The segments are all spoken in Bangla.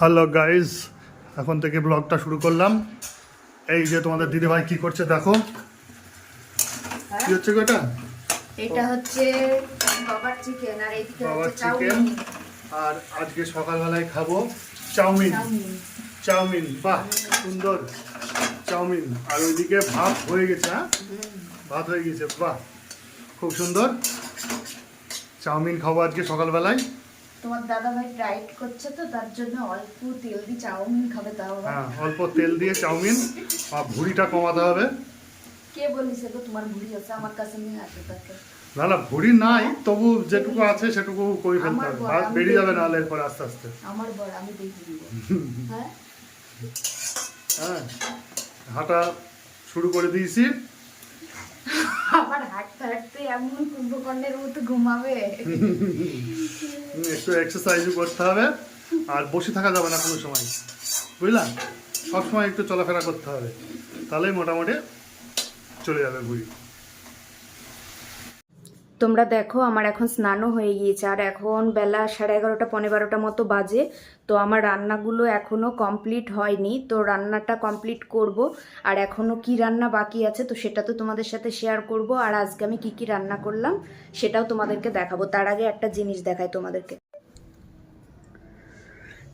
হ্যালো গাইজ এখন থেকে ব্লগটা শুরু করলাম। এই যে তোমাদের দিদিভাই কি করছে দেখো। কি হচ্ছে এটা? এটা হচ্ছে বাবার চিকেন আর এইদিকে বাবার চিকেন আর আজকে সকালবেলায় খাব চাউমিন। চাউমিন। চাউমিন বাহ সুন্দর। চাউমিন। আর ওইদিকে ভাত হয়ে গেছে হ্যাঁ? ভাত হয়ে গেছে বাহ খুব সুন্দর। চাউমিন খাব আজকে সকালবেলায়। তোমার দাদা ভাই ডায়েট করছে তো তার জন্য অল্প তেল দিয়ে চাউমিন খাবে তাও হ্যাঁ অল্প তেল দিয়ে চাউমিন আর ভুঁড়িটা কমাতে হবে। কে বলিস তো তোমার ভুড়ি আছে? আমার কাছে নিয়ে আসো তাকে। না না ভুঁড়ি নাই তবু যেটুকু আছে সেটুকু করে ফেলতে হবে। আমি বেরিয়ে যাবে। নাহলে এরপর আস্তে আস্তে। আমার বর আমি দেখে দিব হ্যাঁ? হ্যাঁ হাঁটা শুরু করে দিয়েছি। আবার হাঁটতে হাঁটতে এমন কুম্ভকর্ণের মতো ঘুমাবে। একটু এক্সারসাইজও করতে হবে, আর বসে থাকা যাবে না কোনো সময়। বুঝলাম সবসময় একটু চলাফেরা করতে হবে। তাহলে মোটামুটি চলে যাবে বুড়ি তোমরা দেখো, আমার এখন স্নানও হয়ে গিয়েছে। আর এখন বেলা সাড়ে এগারোটা পনেরো বারোটা মতো বাজে। তো আমার রান্নাগুলো এখনও কমপ্লিট হয়নি। তো রান্নাটা কমপ্লিট করব। আর এখনও কি রান্না বাকি আছে, তো সেটা তো তোমাদের সাথে শেয়ার করব। আর আজকে আমি কি কি রান্না করলাম, সেটাও তোমাদেরকে দেখাবো। তার আগে একটা জিনিস দেখায় তোমাদেরকে।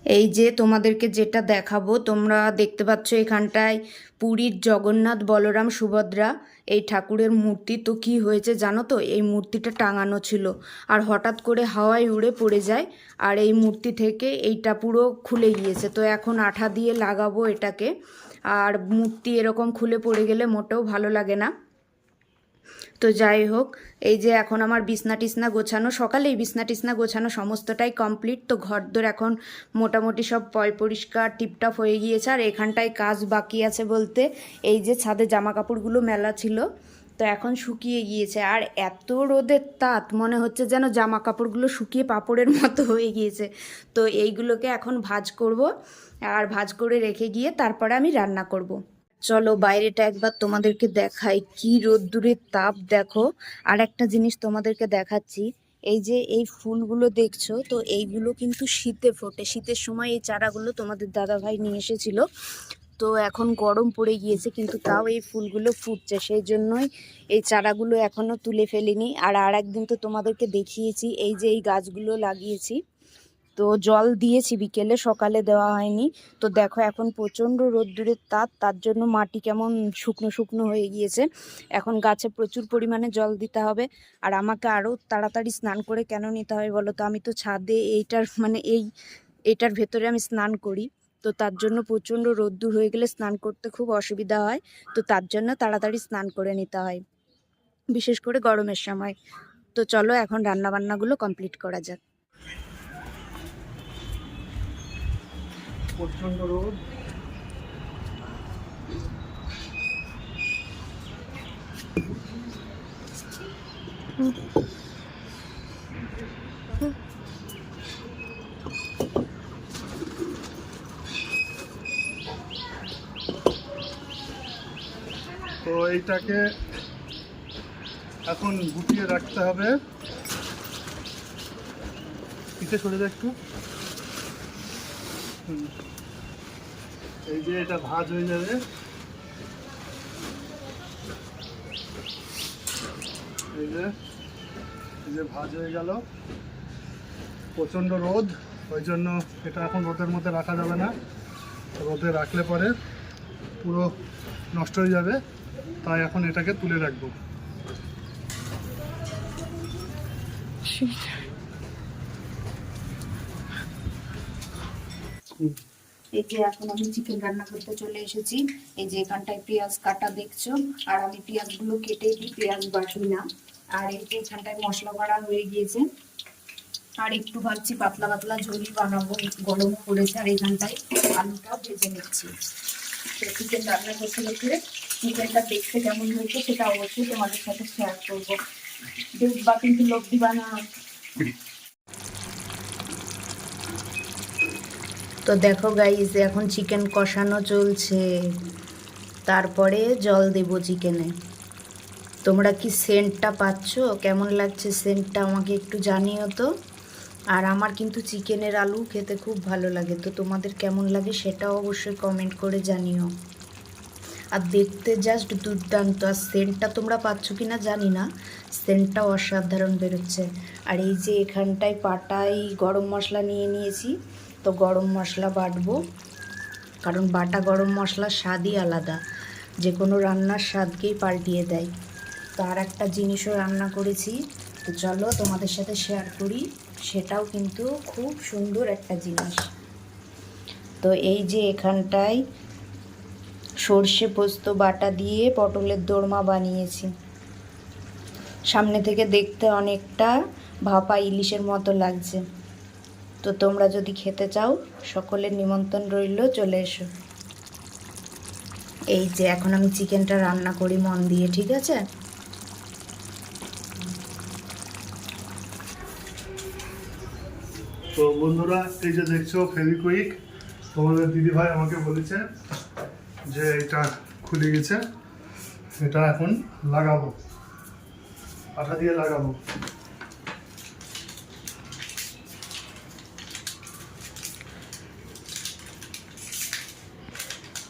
এই যে তোমাদেরকে যেটা দেখাবো, তোমরা দেখতে পাচ্ছ এখানটায় পুরীর জগন্নাথ, বলরাম, সুভদ্রা, এই ঠাকুরের মূর্তি। তো কি হয়েছে জানো তো? এই মূর্তিটা টাঙানো ছিল। আর হঠাৎ করে হাওয়ায় উড়ে পড়ে যায় আর এই মূর্তি থেকে এইটা পুরো খুলে গিয়েছে। তো এখন আঠা দিয়ে লাগাবো এটাকে। আর মূর্তি এরকম খুলে পড়ে গেলে মোটেও ভালো লাগে না। তো যাই হোক, এই যে এখন আমার বিছনা টিসনা গোছানো সকালে এই বিছনা টিসনা গোছানো সমস্তটাই কমপ্লিট তো ঘরদোর এখন মোটামুটি সব পয় পরিষ্কার টিপটপ হয়ে গিয়েছে। আর এখানটায় কাজ বাকি আছে বলতে, এই যে ছাদে জামা কাপড়গুলো মেলা ছিল, তো এখন শুকিয়ে গিয়েছে। আর এত রোদের তাত, মনে হচ্ছে যেন জামা কাপড়গুলো শুকিয়ে পাপড়ের মতো হয়ে গিয়েছে। তো এইগুলোকে এখন ভাজ করব, আর ভাজ করে রেখে গিয়ে তারপরে আমি রান্না করব। চলো বাইরেটা একবার তোমাদেরকে দেখাই। কি রোদ্দুরের তাপ, দেখো। আর একটা জিনিস তোমাদেরকে দেখাচ্ছি। এই যে এই ফুলগুলো দেখছ, তো এইগুলো কিন্তু শীতে ফোটে। শীতের সময় এই চারাগুলো তোমাদের দাদা ভাই নিয়ে এসেছিল। তো এখন গরম পড়ে গিয়েছে, কিন্তু তাও এই ফুলগুলো ফুটছে। সেই জন্যই এই চারাগুলো এখনও তুলে ফেলিনি। আর আর একদিন তো তোমাদেরকে দেখিয়েছি, এই যে এই গাছগুলো লাগিয়েছি। তো জল দিয়েছি বিকেলে, সকালে দেওয়া হয়নি। তো দেখো এখন প্রচণ্ড রোদ্দুরের তাপ, তার জন্য মাটি কেমন শুকনো শুকনো হয়ে গিয়েছে। এখন গাছে প্রচুর পরিমাণে জল দিতে হবে। আর আমাকে আরও তাড়াতাড়ি স্নান করে কেন নিতে হবে বলো তো? আমি তো ছাদে এইটার মানে এই এটার ভেতরে আমি স্নান করি। তো তার জন্য প্রচণ্ড রোদ্দুর হয়ে গেলে স্নান করতে খুব অসুবিধা হয়। তো তার জন্য তাড়াতাড়ি স্নান করে নিতে হয়। বিশেষ করে গরমের সময়। তো চলো এখন রান্নাবান্নাগুলো কমপ্লিট করা যাক। প্রচণ্ড রোদ তো এইটাকে এখন গুটিয়ে রাখতে হবে পিছে সরে যা একটু। এই যে এটা ভাজ হয়ে যাবে। এই যে এই যে ভাজ হয়ে গেল। প্রচণ্ড রোদ, ওই জন্য এটা এখন রোদের মধ্যে রাখা যাবে না। রোদে রাখলে পরে পুরো নষ্ট হয়ে যাবে। তাই এখন এটাকে তুলে রাখব। এই যে এখন আমি চিকেন রান্না করতে চলে এসেছি। এই যে এখানটায় পেঁয়াজ কাটা দেখছ? আর আমি পেঁয়াজগুলো কেটে দিই, পেঁয়াজ বাটি না। আর এই যে এখানটায় মশলা বাড়া হয়ে গিয়েছে। আর একটু ভাবছি পাতলা পাতলা ঝোলই বানাবো গরমও পড়েছে আর এখানটায় আলুটা ভেজে নিচ্ছি। চিকেন রান্না করতে করতে চিকেনটা দেখতে কেমন হয়েছে সেটা অবশ্যই তোমাদের সাথে শেয়ার করব। দেখবা কিন্তু লোকটি বানা তো দেখো গাইজ এখন চিকেন কষানো চলছে। তারপরে জল দেব চিকেনে তোমরা কি সেন্টটা পাচ্ছ? কেমন লাগছে সেন্টটা আমাকে একটু জানিও তো। আর আমার কিন্তু চিকেনের আলু খেতে খুব ভালো লাগে, তো তোমাদের কেমন লাগে সেটাও অবশ্যই কমেন্ট করে জানিও। আর দেখতে জাস্ট দুর্দান্ত, আর সেন্টটা তোমরা পাচ্ছ কি না জানি না। সেন্টটাও অসাধারণ বেরোচ্ছে। আর এই যে এখানটায় পাটাই গরম মশলা নিয়ে নিয়েছি তো গরম মশলা বাটবো। কারণ বাটা গরম মশলার স্বাদই আলাদা। যে কোনো রান্নার স্বাদকেই পাল্টিয়ে দেয়। তো আর একটা জিনিসও রান্না করেছি। তো চলো তোমাদের সাথে শেয়ার করি। সেটাও কিন্তু খুব সুন্দর একটা জিনিস। তো এই যে এখানটায় সর্ষে পোস্ত বাটা দিয়ে পটলের দোরমা বানিয়েছি। সামনে থেকে দেখতে অনেকটা ভাপা ইলিশের মতো লাগছে। তো তোমরা যদি খেতে চাও, সকলের নিমন্ত্রণ রইল, চলে এসো। এই যে, এখন আমি চিকেনটা রান্না করি মন দিয়ে, ঠিক আছে? তো বন্ধুরা, এই যে দেখছ ফেভিকুইক, তোমাদের দিদিভাই আমাকে বলেছে যে এটা খুলে গেছে, এটা এখন লাগাবো, আঠা দিয়ে লাগাবো।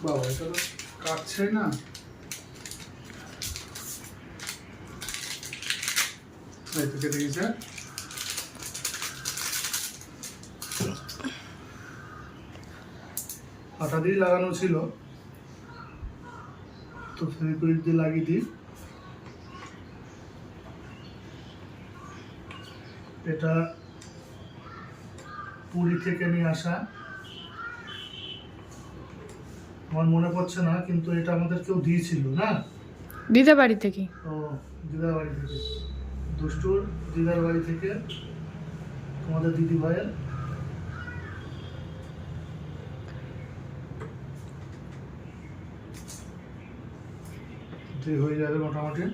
বাবা, এটা তো কাটছে না। এই তো কেটে গেছে। আটা দিয়ে লাগানো ছিল। তো ফেভিকুইক দিয়ে লাগিয়ে দিই। এটা পুরী থেকে নিয়ে আসা। আমার মনে পড়ছে না কিন্তু এটা আমাদের কেউ দিয়েছিল না? দিদা বাড়ি থেকে। ও দিদার বাড়ি থেকে। দুষ্টুর দিদার বাড়ি থেকে তোমাদের দিদি ভাইয়ের। হয়ে যাবে মোটামুটি।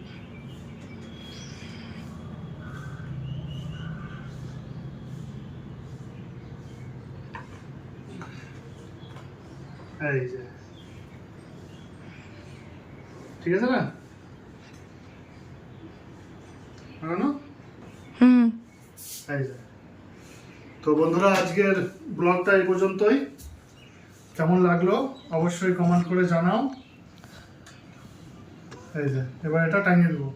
এই যে। ঠিক আছে না? লাগানো হুম। এই তো বন্ধুরা আজকের ব্লগটা এই পর্যন্তই। কেমন লাগল অবশ্যই কমেন্ট করে জানাও। এই যে এবার এটা টাঙিয়ে দেবো।